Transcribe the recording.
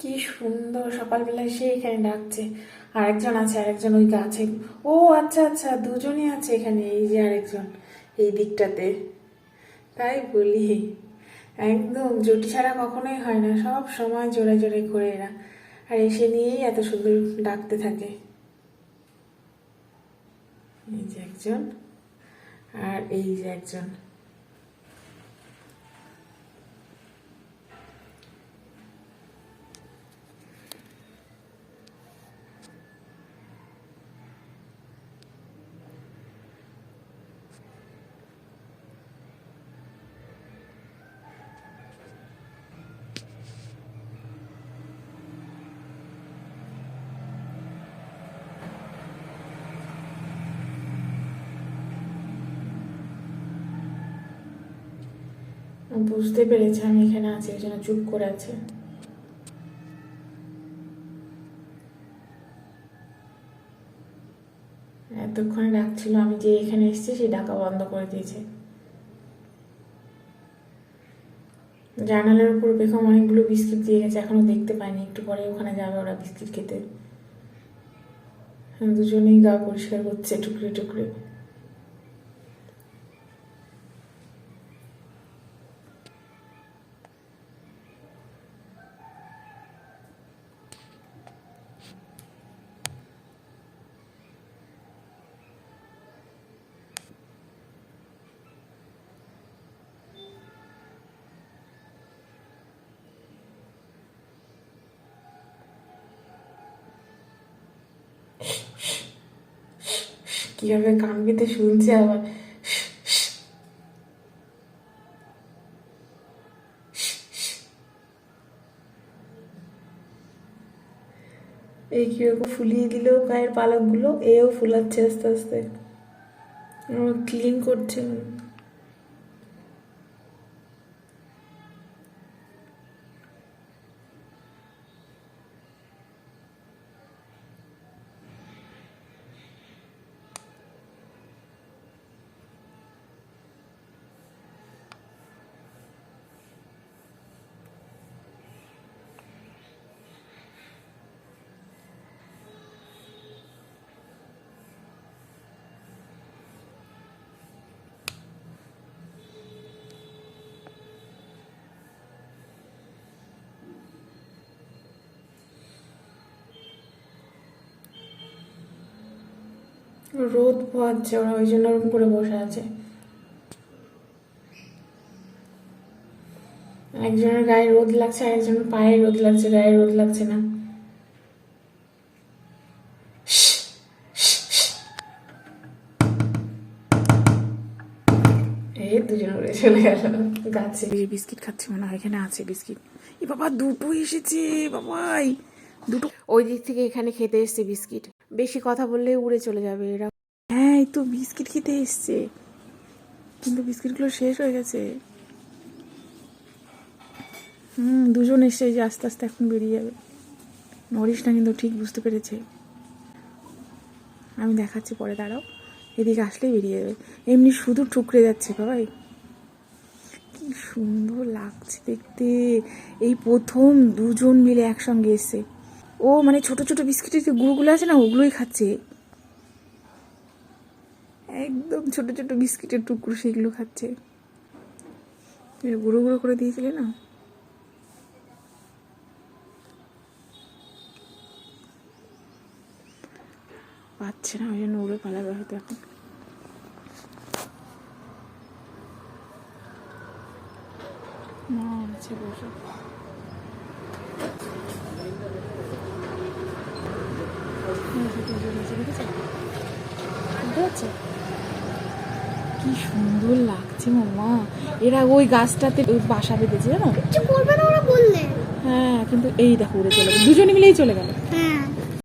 কি সুন্দর, সকালবেলায় সে এখানে ডাকছে। আরেকজন আছে, আরেকজন ওই গাছে। ও আচ্ছা আচ্ছা দুজনই আছে এখানে, এই যে আরেকজন, এই দিকটাতে। তাই বলি, একদম, জুটি ছাড়া কখনোই হয় না, সব সময় জোরে জোরে করে এরা। আর এসে নিয়েই এত সুন্দর ডাকতে থাকে। এই যে একজন, আর এই যে একজন। বুঝতে পেরেছে আমি এখানে আছি, এই জন্য চুপ করে আছে। এতক্ষণ ডাকছিল আমি যে এখানে এসেছি সেই ডাকা বন্ধ করে দিয়েছে। জানালার উপর বেগম অনেকগুলো বিস্কিট দিয়ে গেছে, এখনও দেখতে পাইনি, একটু পরে ওখানে যাবে ওরা বিস্কিট খেতে। দুজনেই গা পরিষ্কার করছে, টুকরে টুকরে। কীভাবে কান পেতে শুনছে আবার? এই কীরকম ফুলিয়ে দিল গায়ের পালকগুলো, এও ফুলাচ্ছে আস্তে আস্তে। ক্লিন করছে। রোদ পোয়াচ্ছে ওরা ওই জন্য ওরকম করে বসে আছে। একজনের গায়ে রোদ লাগছে আর একজনের পায়ে রোদ লাগছে গায়ে রোদ লাগছে না। এই দুজন উড়ে চলে গেল গাছে বিস্কিট খাচ্ছি মনে হয় এখানে আছে বিস্কিট। এ বাবা দুটো এসেছে বাবাই। দুটো ওই দিক থেকে এখানে খেতে এসছে বিস্কিট। বেশি কথা বললে উড়ে চলে যাবে এরা। হ্যাঁ এই তো বিস্কিট খেতে এসছে। কিন্তু বিস্কিটগুলো শেষ হয়ে গেছে। হুম, দুজন এসে যে আস্তে আস্তে এখন বেরিয়ে যাবে। নরিস না কিন্তু ঠিক বুঝতে পেরেছে। আমি দেখাচ্ছি পরে, দাঁড়াও। এদিকে আসলেই বেরিয়ে যাবে। এমনি শুধু টুকরে যাচ্ছে বাবাই কি সুন্দর লাগছে দেখতে। এই প্রথম দুজন মিলে একসঙ্গে এসছে। ও মানে ছোট ছোট বিস্কিটের যে গুঁড়োগুলো আছে না, ওগুলোই খাচ্ছে। একদম ছোট ছোট বিস্কিটের টুকরো সেগুলো খাচ্ছে। গুঁড়ো গুঁড়ো করে দিয়েছিলে না। পাচ্ছে না, ওই জন্য উড়ে পালাবে হয়তো এখন। মা আছে বসে। বুঝতে পারছ? কি সুন্দর লাগছে মামা। এরা ওই গাছটাতে ওই বাসা বেঁধেছে জানো? কিছু করবে না ওরা বললে। হ্যাঁ কিন্তু এই দেখো উড়ে চলে গেল। দুজনে মিলেই চলে গেল। হ্যাঁ।